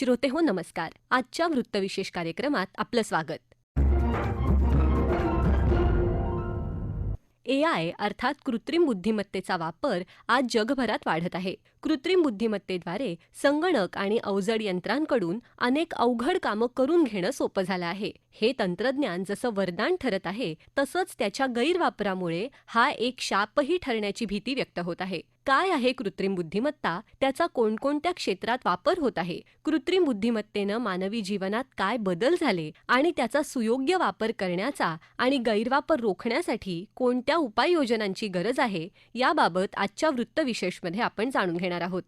श्रोते हो नमस्कार. आजच्या वृत्तविशेष कार्यक्रमात आपलं स्वागत. ए आय अर्थात कृत्रिम बुद्धिमत्तेचा वापर आज जगभरात वाढत आहे. कृत्रिम बुद्धिमत्तेद्वारे संगणक आणि अवजड यंत्रांकडून अनेक अवघड कामं करून घेणं सोपं झालं आहे. हे तंत्रज्ञान जसं वरदान ठरत आहे तसंच त्याच्या गैरवापरामुळे हा एक शापही ठरण्याची भीती व्यक्त होत आहे. काय आहे कृत्रिम बुद्धिमत्ता? त्याचा कोणकोणत्या क्षेत्रात वापर होत आहे? कृत्रिम बुद्धिमत्तेनं मानवी जीवनात काय बदल झाले? आणि त्याचा सुयोग्य वापर करण्याचा आणि गैरवापर रोखण्यासाठी कोणत्या उपाययोजनांची गरज आहे? याबाबत आजच्या वृत्तविशेषमध्ये आपण जाणून घेणार आहोत.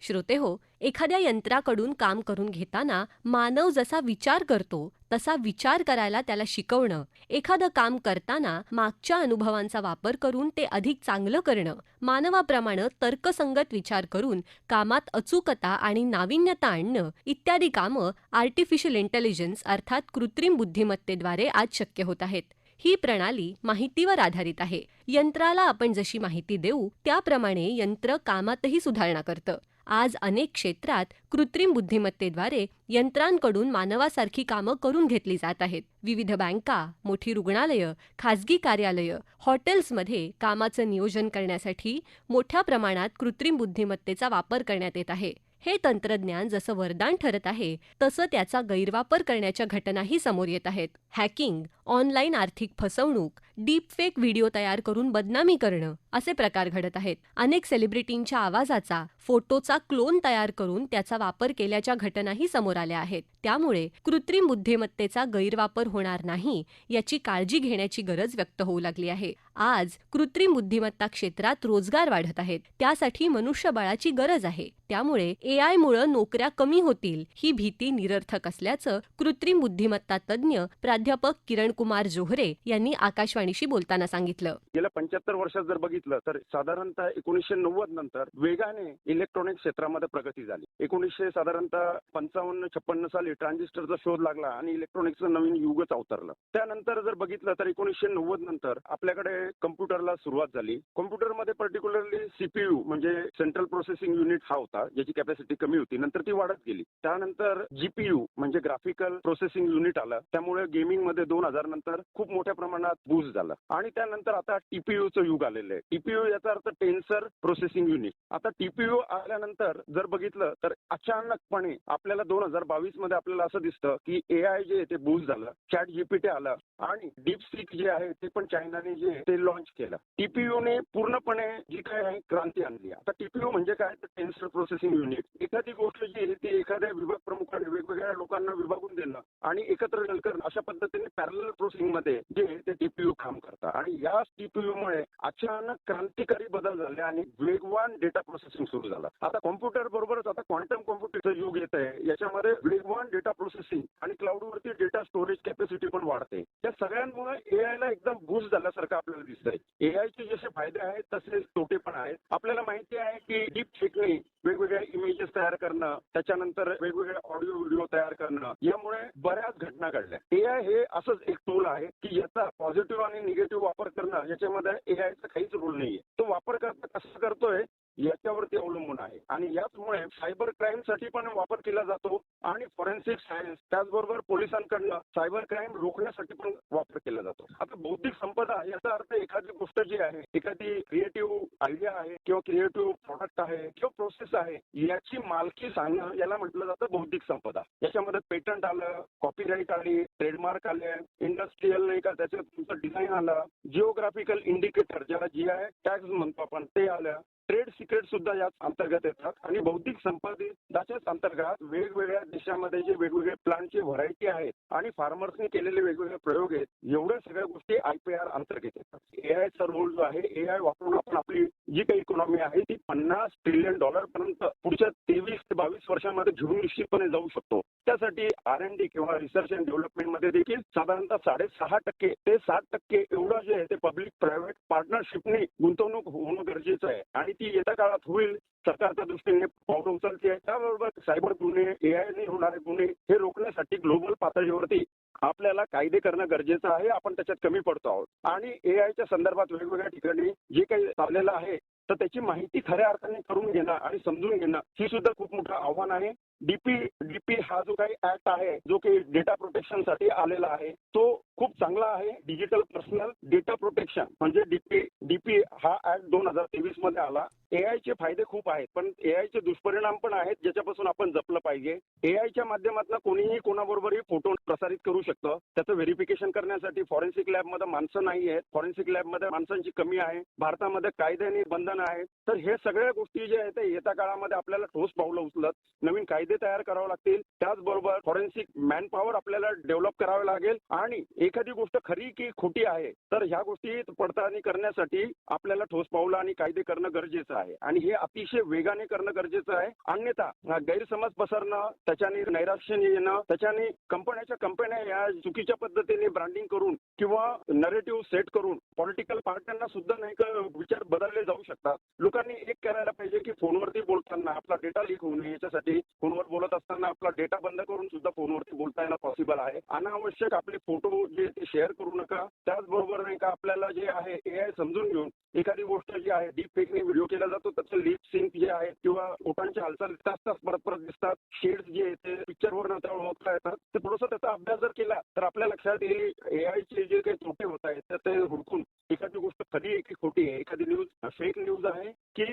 श्रोते हो एखाद्या यंत्राकडून काम करून घेताना मानव जसा विचार करतो तसा विचार करायला त्याला शिकवणं एखादं काम करताना मागच्या अनुभवांचा वापर करून ते अधिक चांगलं करणं मानवाप्रमाणे तर्कसंगत विचार करून कामात अचूकता आणि नाविन्यता आणणं इत्यादी कामं आर्टिफिशियल इंटेलिजन्स अर्थात कृत्रिम बुद्धिमत्तेद्वारे आज शक्य होत आहेत. ही प्रणाली माहितीवर आधारित आहे. यंत्राला आपण जशी माहिती देऊ त्याप्रमाणे यंत्र कामातही सुधारणा करतं. आज अनेक क्षेत्रात कृत्रिम बुद्धिमत्तेद्वारे यंत्रांकडून मानवासारखी कामं करून घेतली जात आहेत. विविध बँका मोठी रुग्णालयं खाजगी कार्यालयं हॉटेल्समध्ये कामाचं नियोजन करण्यासाठी मोठ्या प्रमाणात कृत्रिम बुद्धिमत्तेचा वापर करण्यात येत आहे. हे तंत्रज्ञान जसं वरदान ठरत आहे तसं त्याचा गैरवापर करण्याच्या घटनाही समोर येत आहेत. हॅकिंग ऑनलाईन आर्थिक फसवणूक डीप फेक व्हिडिओ तयार करून बदनामी करणं असे प्रकार घडत आहेत. अनेक सेलिब्रिटींच्या आवाजाचा फोटोचा क्लोन तयार करून त्याचा वापर केल्याच्या घटनाही समोर आल्या आहेत. त्यामुळे कृत्रिम बुद्धिमत्तेचा गैरवापर होणार नाही याची काळजी घेण्याची गरज व्यक्त होऊ लागली आहे. आज कृत्रिम बुद्धिमत्ता क्षेत्रात रोजगार वाढत आहेत. त्यासाठी मनुष्यबळाची गरज आहे. त्यामुळे एआय मुळे नोकऱ्या कमी होतील ही भीती निरर्थक असल्याचं कृत्रिम बुद्धिमत्ता तज्ज्ञ प्राध्यापक किरण कुमार जोहरे यांनी आकाशवाणी आकाशवाणीशी बोलताना सांगितलं. गेल्या पंच्याहत्तर वर्षात जर बघितलं तर साधारणतः एकोणीसशे नव्वद नंतर वेगाने इलेक्ट्रॉनिक क्षेत्रामध्ये प्रगती झाली. एकोणीसशे साधारणतः पंचावन्न छप्पन्न साली ट्रान्झिस्टरचा शोध लागला आणि इलेक्ट्रॉनिक्सचं नवीन युगच अवतरलं. त्यानंतर जर बघितलं तर एकोणीसशे नव्वद नंतर आपल्याकडे कम्प्युटरला सुरुवात झाली. कम्प्युटरमध्ये पर्टिक्युलरली सीपीयू म्हणजे सेंट्रल प्रोसेसिंग युनिट हा होता ज्याची कॅपॅसिटी कमी होती. नंतर ती वाढत गेली. त्यानंतर जीपीयू म्हणजे ग्राफिकल प्रोसेसिंग युनिट आलं. त्यामुळे गेमिंगमध्ये दोन हजार नंतर खूप मोठ्या प्रमाणात बूज झाला. आणि त्यानंतर आता टीपीयूचं युग आलेलं आहे. टीपीयू याचा अर्थ टेन्सर प्रोसेसिंग युनिट. आता टीपीयू आल्यानंतर जर बघितलं तर अचानकपणे आपल्याला दोन हजार बावीसमध्ये आपल्याला असं दिसतं की ए आय जे ते बूज झालं चॅट जीपीटी आलं आणि डीप सिक जे आहे ते पण चायनाने जे ते लॉन्च केलं. टीपीयूने पूर्णपणे जी काय आहे क्रांती आणली आता टीपीयू म्हणजे काय? तर टेन्सर प्रोसेसिंग युनिट. एखादी गोष्ट जी आहे ती एखाद्या विभाग प्रमुखाने वेगवेगळ्या लोकांना विभागून देणं आणि एकत्र करणं अशा पद्धतीने पॅरल प्रोसेसिंगमध्ये जे ते टीपीयू काम करतात आणि या सीपीयू मुळे अचानक क्रांतिकारी बदल झाले आणि वेगवान डेटा प्रोसेसिंग सुरू झाला. आता कॉम्प्युटर बरोबरच आता क्वांटम कॉम्प्युटरचं युग येत आहे याच्यामध्ये वेगवान डेटा प्रोसेसिंग आणि क्लाउडवरती डेटा स्टोरेज कॅपॅसिटी पण वाढते. या सगळ्यांमुळे एआय ला एकदम बूस्ट झाल्यासारखं आपल्याला दिसतंय. एआयचे जसे फायदे आहेत तसे तोटे पण आहेत. आपल्याला माहिती आहे की डीप शिकणे वेगवेगळ्या इमेजेस तयार करणं त्याच्यानंतर वेगवेगळ्या ऑडिओ व्हिडिओ तयार करणं यामुळे बऱ्याच घटना घडल्या. एआय हे असंच एक टूल आहे की याचा पॉझिटिव्ह आणि निगेटिव्ह वापर करणं याच्यामध्ये एआयचा काहीच रोल नाहीये. तो वापर करता कसं करतोय? याच्यावरती अवलंबून आहे. आणि याचमुळे सायबर क्राईमसाठी पण वापर केला जातो आणि फॉरेन्सिक सायन्स त्याचबरोबर पोलिसांकडनं सायबर क्राईम रोखण्यासाठी पण वापर केला जातो. आता बौद्धिक संपदा याचा अर्थ एखादी गोष्ट जी आहे एखादी क्रिएटिव्ह आयडिया आहे किंवा क्रिएटिव्ह प्रोडक्ट आहे किंवा प्रोसेस आहे याची मालकी सांगणं याला म्हटलं जातं बौद्धिक संपदा. याच्यामध्ये पेटंट आलं कॉपीराईट आली ट्रेडमार्क आले इंडस्ट्रीयल नाही का त्याचं तुमचं डिझाईन आलं जिओग्राफिकल इंडिकेटर ज्याला जी आय टॅक्स म्हणतो आपण ते आलं. ट्रेड सिक्रेट सुद्धा याच अंतर्गत येतात. आणि बौद्धिक संपदेच्याच अंतर्गत वेगवेगळ्या देशामध्ये जे वेगवेगळे प्लांटची व्हरायटी आहेत आणि फार्मर्सने केलेले वेगवेगळे प्रयोग आहेत एवढ्या सगळ्या गोष्टी आयपीआर अंतर्गत येतात. एआयचा रोल जो आहे एआय वापरून आपण आपली जी काही इकॉनॉमी आहे ती पन्नास ट्रिलियन डॉलर पर्यंत पुढच्या तेवीस ते बावीस वर्षामध्ये घेऊन निश्चितपणे जाऊ शकतो. त्यासाठी आर एन डी किंवा रिसर्च अँड डेव्हलपमेंटमध्ये देखील साधारणतः साडेसहा टक्के ते सात टक्के एवढं जे आहे ते पब्लिक प्रायव्हेट पार्टनरशिपने गुंतवणूक होणं गरजेचं आहे. आणि ती येत्या काळात होईल सरकारच्या दृष्टीने पावलं उचलते. त्याबरोबर सायबर गुन्हे एआयने होणारे गुन्हे हे रोखण्यासाठी ग्लोबल पातळीवरती आपल्याला कायदे करणं गरजेचं आहे. आपण त्याच्यात कमी पडतो आहोत. आणि एआयच्या संदर्भात वेगवेगळ्या ठिकाणी जे काही चाललेलं आहे तर त्याची माहिती खऱ्या अर्थाने करून घेणं आणि समजून घेणं ही सुद्धा खूप मोठं आव्हान आहे. डीपी डीपी हा जो काही ऍक्ट आहे जो काही डेटा प्रोटेक्शनसाठी आलेला आहे तो खूप चांगला आहे. डिजिटल पर्सनल डेटा प्रोटेक्शन म्हणजे डीपी डीपी हा ऍक्ट दोन हजार तेवीसमध्ये आला. एआयचे फायदे खूप आहेत पण एआयचे दुष्परिणाम पण आहेत ज्याच्यापासून आपण जपलं पाहिजे. एआयच्या माध्यमातून कोणीही कोणाबरोबरही फोटो प्रसारित करू शकतं. त्याचं व्हेरिफिकेशन करण्यासाठी फॉरेन्सिक लॅबमध्ये माणसं नाही आहेत. फॉरेन्सिक लॅबमध्ये माणसांची कमी आहे. भारतामध्ये कायदे आणि बंधन आहे. तर हे सगळ्या गोष्टी ज्या आहेत ते येत्या काळामध्ये आपल्याला ठोस पावलं उचलत नवीन कायदे तयार करावे लागतील. त्याचबरोबर फॉरेन्सिक मॅन पॉवर आपल्याला डेव्हलप करावे लागेल. आणि एखादी गोष्ट खरी की खोटी आहे तर ह्या गोष्टी पडताळणी करण्यासाठी आपल्याला ठोस पावलं आणि कायदे करणं गरजेचं आहे. आणि हे अतिशय वेगाने करणं गरजेचं आहे. अन्यथा गैरसमज पसरणं त्याच्याने नैराश्य येणं त्याच्याने कंपन्याच्या कंपन्या या चुकीच्या पद्धतीने ब्रँडिंग करून किंवा नरेटिव्ह सेट करून पॉलिटिकल पार्ट्यांना सुद्धा नाही का विचार बदलले जाऊ शकतात. लोकांनी एक करायला पाहिजे की फोनवरती बोलताना आपला डेटा लीक होऊ नये याच्यासाठी फोनवर बोलत असताना आपला डेटा बंद करून सुद्धा फोनवरती बोलता येणं पॉसिबल आहे. अनावश्यक आपले फोटो जे ते शेअर करू नका. त्याचबरोबर नाही का आपल्याला जे आहे ए आय समजून घेऊन एखादी गोष्ट जी आहे डीप फेकने व्हिडिओ केला जातो त्याचं लिप सिंक जे आहे किंवा ओठांच्या हालचाल तास तास परत परत दिसतात. शेड्स जे आहे ते पिक्चरवर त्यावर ओळखता येतात. ते थोडंसं त्याचा अभ्यास जर केला तर आपल्या लक्षात येईल ए जे काही तोटे होत आहेत तर ते हुडकून एखादी गोष्ट खरी आहे की खोटी आहे? एखादी न्यूज फेक न्यूज आहे की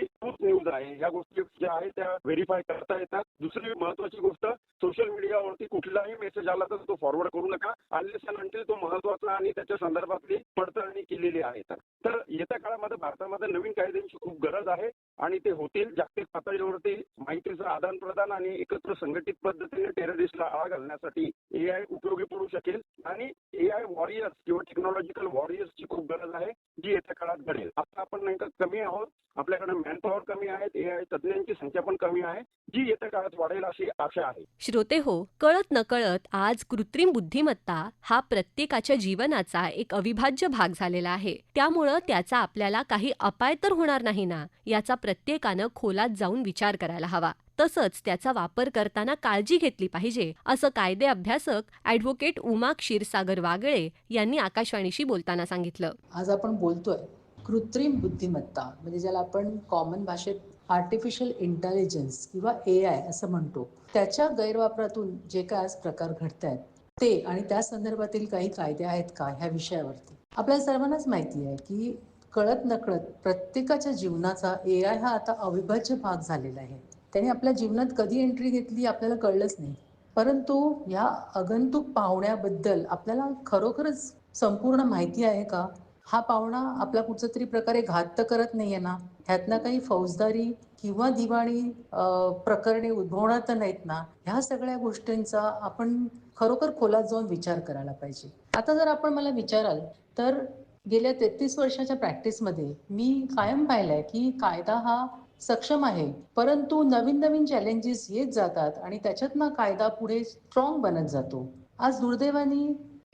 आहे. या गोष्टी ज्या आहेत त्या व्हेरीफाय करता येतात. दुसरी महत्वाची गोष्ट सोशल मीडियावरती कुठलाही मेसेज आला तर तो फॉरवर्ड करू नका. अनलेस तो महत्त्वाचा आणि त्याच्या संदर्भातली पडताळणी केलेली आहे. तर तर येत्या काळामध्ये भारतामध्ये नवीन कायद्यांची खूप गरज आहे आणि ते होतील. जागतिक पातळीवरती माहितीचं आदान प्रदान आणि एकत्र संघटित पद्धतीने टेररिस्टला आळा घालण्यासाठी ए आय उपयोगी पडू शकेल. आणि ए आय वॉरियर्स किंवा टेक्नॉलॉजिकल वॉरियर्सची खूप गरज आहे जी येत्या काळात घडेल. आता आपण नाही कमी आहोत. आपल्याकडे मॅनपॉवर कमी आहेत ए आय तज्ज्ञांची संख्या पण कमी आहे जी येत्या काळात वाढेल अशी आशा आहे. श्रोते हो कळत नकळत आज कृत्रिम बुद्धिमत्ता हा प्रत्येकाच्या जीवनाचा एक अविभाज्य भाग झालेला आहे. त्यामुळं त्याचा आपल्याला काही अपाय तर होणार नाही ना याचा प्रत्येकानं खोलात जाऊन विचार करायला हवा. तसंच त्याचा वापर करताना काळजी घेतली पाहिजे असं कायदे अभ्यासक ॲडव्होकेट उमा क्षीरसागर वागळे यांनी आकाशवाणीशी बोलताना सांगितलं. आज आपण बोलतोय कृत्रिम बुद्धिमत्ता म्हणजे ज्याला आपण कॉमन भाषेत आर्टिफिशियल इंटेलिजन्स किंवा ए आय असं म्हणतो त्याच्या गैरवापरातून जे काय आज प्रकार घडत आहेत ते आणि त्या संदर्भातील काही कायदे आहेत का ह्या विषयावरती? आपल्या सर्वांनाच माहिती आहे की कळत नकळत प्रत्येकाच्या जीवनाचा ए आय हा आता अविभाज्य भाग झालेला आहे. त्याने आपल्या जीवनात कधी एंट्री घेतली आपल्याला कळलंच नाही. परंतु या अगंतुक पाहुण्याबद्दल आपल्याला खरोखरच संपूर्ण माहिती आहे का? हा पाहुणा आपला कुठचा तरी प्रकारे घात तर करत नाहीये ना. ह्यातनं काही फौजदारी किंवा दिवाणी प्रकरणे उद्भवणार तर नाहीत ना. ह्या सगळ्या गोष्टींचा आपण खरोखर खोलात जाऊन विचार करायला पाहिजे. आता जर आपण मला विचाराल तर गेल्या तेहतीस वर्षाच्या प्रॅक्टिसमध्ये मी कायम पाहिलंय की कायदा हा सक्षम आहे परंतु नवीन नवीन चॅलेंजेस येत जातात आणि त्याच्यातनं कायदा पुढे स्ट्रॉंग बनत जातो. आज दुर्दैवानी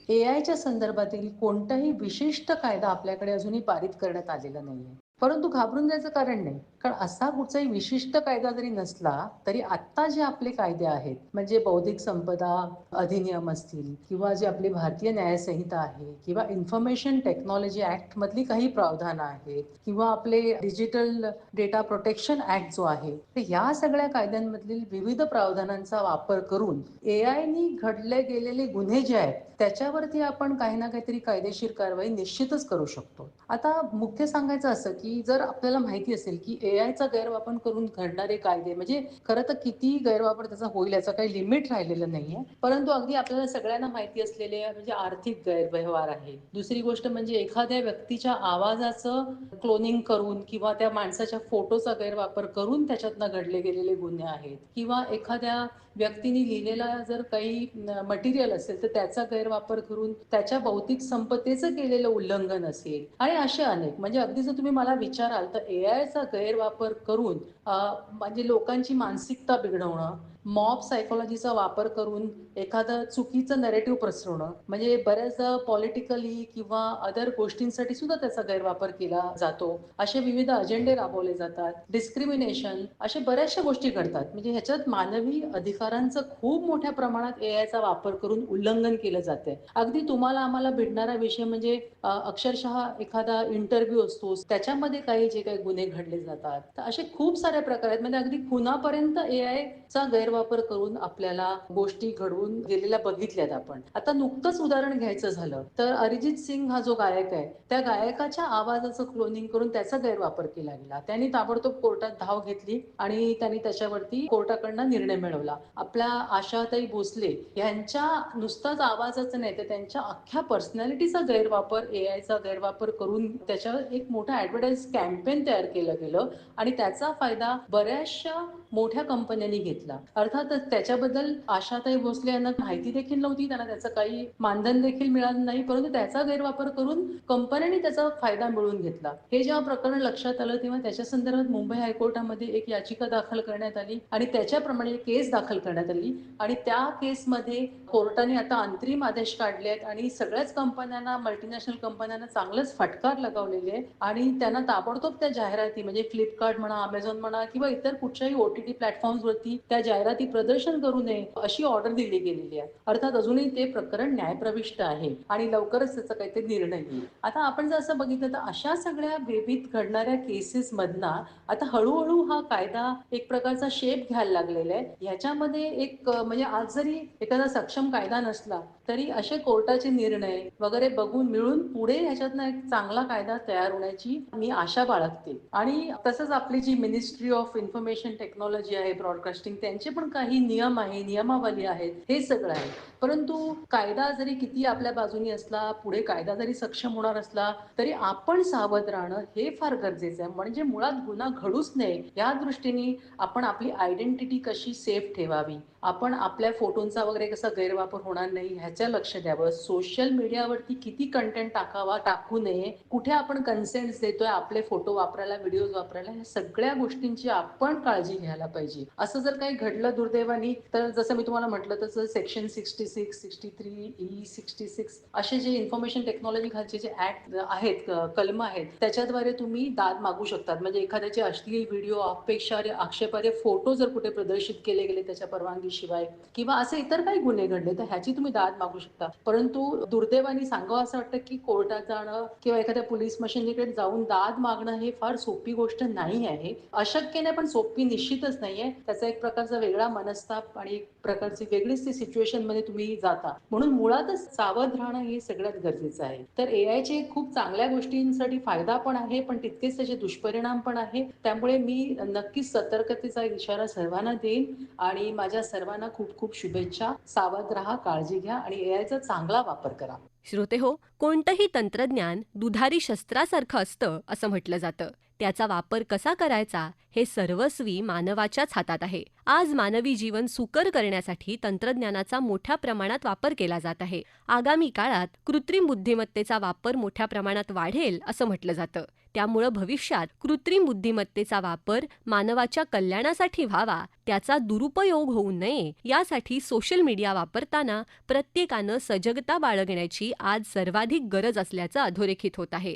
ए आयच्या संदर्भातील कोणताही विशिष्ट कायदा आपल्याकडे अजूनही पारित करण्यात आलेला नाहीये. परंतु घाबरून जायचं कारण नाही. कारण असा कुठचाही विशिष्ट कायदा जरी नसला तरी आत्ता जे आपले कायदे आहेत म्हणजे बौद्धिक संपदा अधिनियम असतील किंवा जे आपली भारतीय न्यायसंहिता आहे किंवा इन्फॉर्मेशन टेक्नॉलॉजी ऍक्ट मधली काही प्रावधानं आहेत किंवा आपले डिजिटल डेटा प्रोटेक्शन ऍक्ट जो आहे तर या सगळ्या कायद्यांमधील विविध प्रावधानांचा वापर करून ए आयनी घडले गेलेले गुन्हे जे आहेत त्याच्यावरती आपण काही ना काहीतरी कायदेशीर कारवाई निश्चितच करू शकतो. आता मुख्य सांगायचं असं की जर आपल्याला माहिती असेल की ए आयचा गैरवापर करून घडणारे कायदे म्हणजे खरं तर किती गैरवापर त्याचा होईल याचा काही लिमिट राहिलेलं नाहीये. परंतु अगदी आपल्याला सगळ्यांना माहिती असलेले म्हणजे आर्थिक गैरव्यवहार आहे दुसरी गोष्ट म्हणजे एखाद्या व्यक्तीच्या आवाजाचं क्लोनिंग करून किंवा त्या माणसाच्या फोटोचा गैरवापर करून त्याच्यातनं घडले गेलेले गुन्हे आहेत. किंवा एखाद्या व्यक्तीने लिहिलेला जर काही मटेरियल असेल तर त्याचा गैरवापर करून त्याच्या भौतिक संपत्तीचं केलेलं उल्लंघन असेल. आणि असे अनेक म्हणजे अगदी जर तुम्ही मला विचाराल तर ए आयचा गैरवापर करून म्हणजे लोकांची मानसिकता बिघडवणं मॉब सायकोलॉजीचा वापर करून एखादं चुकीचं नरेटिव्ह पसरवणं म्हणजे बऱ्याचदा पॉलिटिकली किंवा अदर गोष्टींसाठी सुद्धा त्याचा गैरवापर केला जातो. असे विविध अजेंडे राबवले जातात. डिस्क्रिमिनेशन अशा बऱ्याचशा गोष्टी घडतात. म्हणजे ह्याच्यात मानवी अधिकारांचं खूप मोठ्या प्रमाणात एआयचा वापर करून उल्लंघन केलं जाते. अगदी तुम्हाला आम्हाला भेटणारा विषय म्हणजे अक्षरशः एखादा इंटरव्ह्यू असतो. त्याच्यामध्ये काही जे काही गुन्हे घडले जातात. तर असे खूप सारे प्रकार आहेत. म्हणजे अगदी खुनापर्यंत एआयचा चा गैरवापर करून आपल्याला गोष्टी घडवून गेलेल्या बघितल्यात आपण. आता नुकतंच उदाहरण घ्यायचं झालं तर अरिजित सिंग हा जो गायक आहे त्या गायकाच्या आवाजाचं क्लोनिंग करून त्याचा गैरवापर केला गेला. त्यांनी ताबडतोब कोर्टात धाव घेतली आणि त्यांनी त्याच्यावरती कोर्टाकडनं निर्णय मिळवला. आपल्या आशाताई भोसले यांच्या नुसताच आवाजाचं नाही तर त्यांच्या अख्ख्या पर्सनॅलिटीचा गैरवापर एआयचा गैरवापर करून त्याच्यावर एक मोठा ऍडव्हर्टाईज कॅम्पेन तयार केलं गेलं आणि त्याचा फायदा बऱ्याचशा मोठ्या कंपन्यांनी घेतला. अर्थातच त्याच्याबद्दल आशाताई भोसले यांना माहिती देखील नव्हती त्यांना त्याचं काही मानधन देखील मिळालं नाही परंतु त्याचा गैरवापर करून कंपन्यांनी त्याचा फायदा मिळवून घेतला. हे जेव्हा प्रकरण लक्षात आलं तेव्हा त्याच्या संदर्भात मुंबई हायकोर्टामध्ये एक याचिका दाखल करण्यात आली आणि त्याच्याप्रमाणे केस दाखल करण्यात आली आणि त्या केसमध्ये कोर्टाने आता अंतरिम आदेश काढले आहेत आणि सगळ्याच कंपन्यांना मल्टीनॅशनल कंपन्यांना चांगलंच फटकार लगावलेले आहे आणि त्यांना ताबडतोब त्या जाहिराती म्हणजे फ्लिपकार्ट म्हणा अमेझॉन म्हणा किंवा इतर कुठच्याही ओटीटी प्लॅटफॉर्मवरती त्या जाहिराती ती प्रदर्शन करू नये अशी ऑर्डर दिली गेलेली आहे. अर्थात अजूनही ते प्रकरण न्यायप्रविष्ट आहे आणि लवकरच त्याचा काहीतरी निर्णय येईल आता आपण जर असं बघितलं तर अशा सगळ्या विविध घडणाऱ्या केसेस मधना आता हळूहळू हा कायदा एक प्रकारचा शेप घ्यायला लागलेला आहे. ह्याच्यामध्ये एक म्हणजे आज जरी एखादा सक्षम कायदा नसला तरी असे कोर्टाचे निर्णय वगैरे बघून मिळून पुढे ह्याच्यातनं एक चांगला कायदा तयार होण्याची मी आशा बाळगते. आणि तसंच आपली जी मिनिस्ट्री ऑफ इन्फॉर्मेशन टेक्नॉलॉजी आहे ब्रॉडकास्टिंग त्यांचे पण काही नियम आहे नियमावली आहेत हे सगळं आहे. परंतु कायदा जरी किती आपल्या बाजूनी असला पुढे कायदा जरी सक्षम होणार असला तरी आपण सावध राहणं हे फार गरजेचं आहे. म्हणजे मुळात गुन्हा घडूच नये या दृष्टीने आपण आपली आयडेंटिटी कशी सेफ ठेवावी? आपण आपल्या फोटोंचा वगैरे कसा गैरवापर होणार नाही ह्याचं लक्ष द्यावं. सोशल मीडियावरती किती कंटेंट टाकावा टाकू नये. कुठे आपण कन्सेंट देतोय आपले फोटो वापरायला व्हिडिओज वापरायला ह्या सगळ्या गोष्टींची आपण काळजी घ्यायला पाहिजे. असं जर काही घडलं दुर्दैवानी तर जसं मी तुम्हाला म्हटलं तसं section sixty six sixty three E sixty six असे जे इन्फॉर्मेशन टेक्नॉलॉजी खालचे जे ऍक्ट आहेत कलम आहेत त्याच्याद्वारे तुम्ही दाद मागू शकतात. म्हणजे एखाद्याचे अश्लील व्हिडिओ अपेक्षा आक्षेपार्ह फोटो जर कुठे प्रदर्शित केले गेले त्याच्या परवानगीशिवाय किंवा असे इतर काही गुन्हे घडले तर ह्याची तुम्ही दाद मागू शकता. परंतु दुर्दैवाने सांगावं असं वाटतं की कोर्टात जाणं किंवा एखाद्या पोलीस मशिनरीकडे जाऊन दाद मागणं हे फार सोपी गोष्ट नाही आहे. अशक्य नाही पण सोपी निश्चितच नाहीये त्याचा एक प्रकारचा वेगळा मनस्ताप आणि एक प्रकारची वेगळीच ती सिच्युएशनमध्ये तुम्ही जाता. म्हणून मुळातच सावध राहणं हे सगळ्यात गरजेचं आहे. तर एआयचे खूप चांगल्या गोष्टींसाठी फायदा पण आहे पण तितकेच त्याचे दुष्परिणाम पण आहे. त्यामुळे मी नक्कीच सतर्कतेचा इशारा सर्वांना देईन आणि माझ्या सर्वांना खूप खूप शुभेच्छा. सावध राहा काळजी घ्या आणि एआयचा चांगला वापर करा. श्रोते हो कोणतंही तंत्रज्ञान दुधारी शस्त्रासारखं असतं असं म्हटलं जातं. त्याचा वापर कसा करायचा हे सर्वस्वी मानवाच्याच हातात आहे. आज मानवी जीवन सुकर करण्यासाठी तंत्रज्ञानाचा मोठ्या प्रमाणात वापर केला जात आहे. आगामी काळात कृत्रिम बुद्धिमत्तेचा वापर मोठ्या प्रमाणात वाढेल असं म्हटलं जातं. त्यामुळं भविष्यात कृत्रिम बुद्धिमत्तेचा वापर मानवाच्या कल्याणासाठी व्हावा त्याचा दुरुपयोग होऊ नये यासाठी सोशल मीडिया वापरताना प्रत्येकानं सजगता बाळगण्याची आज सर्वाधिक गरज असल्याचं अधोरेखित होत आहे.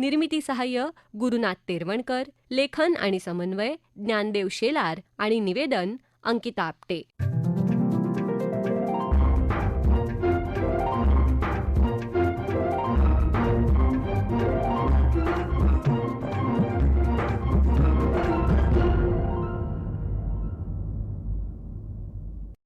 निर्मिती सहाय्य गुरुनाथ तेरवणकर लेखन आणि समन्वय ज्ञानदेव शेलार आणि निवेदन अंकिता आपटे.